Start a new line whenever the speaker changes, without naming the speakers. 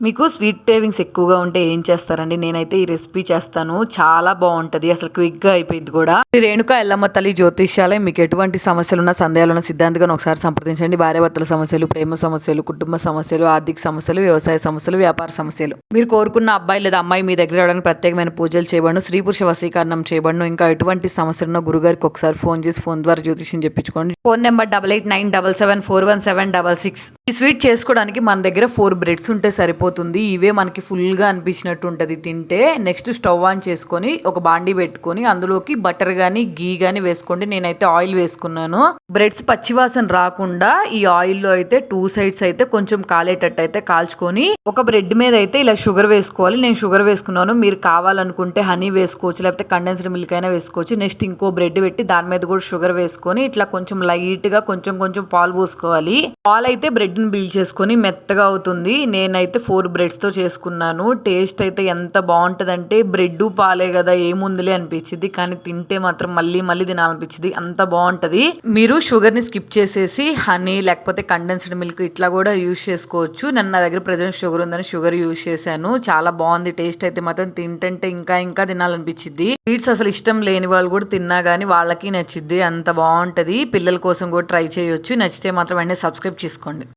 మీకు sweet cravings ఎక్కువగా ఉంటే ఏం చేస్తారండి? నేనైతే ఈ రెసిపీ చేస్తాను. చాలా బాగుంటది. అసలు క్విక్గా అయిపోయింది కూడా. రేణుక ఎల్లమ్మ తల్లి జ్యోతిష్యాలయం మీకు ఎటువంటి సమస్యలు ఉన్న సందేహాలు ఉన్న సిద్ధాంతిగా ఒకసారి సంప్రదించండి. భార్యాభర్తల సమస్యలు ప్రేమ సమస్యలు కుటుంబ సమస్యలు ఆర్థిక సమస్యలు వ్యవసాయ సమస్యలు వ్యాపార సమస్యలు. మీరు కోరుకున్న అబ్బాయి లేదా అమ్మాయి మీ దగ్గర రావడానికి ప్రత్యేకమైన పూజలు చేయబడను. స్త్రీ పురుష వశీకరణం చేయబడను. ఇంకా ఎటువంటి సమస్యలున్న గురుగారికి ఒకసారి ఫోన్ చేసి ఫోన్ ద్వారా జ్యోతిష్యం చెప్పించుకోండి. Phone number double eight nine double seven four one seven double six. ఈ స్వీట్ చేసుకోవడానికి మన దగ్గర ఫోర్ బ్రెడ్స్ ఉంటే సరిపోతుంది ఇవే మనకి ఫుల్గా అనిపించినట్టు ఉంటుంది తింటే నెక్స్ట్ స్టవ్ ఆన్ చేసుకొని ఒక బాండి పెట్టుకొని అందులోకి బటర్ కానీ గీ కానీ వేసుకోండి. నేనైతే ఆయిల్ వేసుకున్నాను. బ్రెడ్స్ పచ్చివాసన రాకుండా ఈ ఆయిల్లో అయితే టూ సైడ్స్ అయితే కొంచెం కాలేటట్టు అయితే కాల్చుకొని ఒక బ్రెడ్ మీద అయితే ఇలా షుగర్ వేసుకోవాలి. నేను షుగర్ వేసుకున్నాను. మీరు కావాలనుకుంటే హనీ వేసుకోవచ్చు లేకపోతే కండెన్స్డ్ మిల్క్ అయినా వేసుకోవచ్చు. నెక్స్ట్ ఇంకో బ్రెడ్ పెట్టి దాని మీద కూడా షుగర్ వేసుకొని ఇట్లా కొంచెం లైట్గా కొంచెం కొంచెం పాలు పోసుకోవాలి. పాలు అయితే బ్రెడ్ని బీల్ చేసుకొని మెత్తగా అవుతుంది. నేనైతే ఫోర్ ఫోర్ బ్రెడ్స్తో చేసుకున్నాను. టేస్ట్ అయితే ఎంత బాగుంటుందంటే బ్రెడ్ పాలే కదా ఏముందిలే అనిపించింది. కానీ తింటే మాత్రం మళ్ళీ మళ్ళీ తినాలనిపించింది. అంత బాగుంటుంది. మీరు షుగర్ని స్కిప్ చేసేసి హనీ లేకపోతే కండెన్స్డ్ మిల్క్ ఇట్లా కూడా యూస్ చేసుకోవచ్చు. నన్ను నా దగ్గర ప్రజెంట్ షుగర్ ఉందని షుగర్ యూస్ చేశాను. చాలా బాగుంది. టేస్ట్ అయితే మాత్రం తింటుంటే ఇంకా ఇంకా తినాలనిపించింది. స్వీట్స్ అసలు ఇష్టం లేని వాళ్ళు కూడా తిన్నా కానీ వాళ్ళకి నచ్చిద్ది. అంత బాగుంటుంది. పిల్లల కోసం కూడా ట్రై చేయొచ్చు. నచ్చితే మాత్రం వెంటనే సబ్స్క్రైబ్ చేసుకోండి.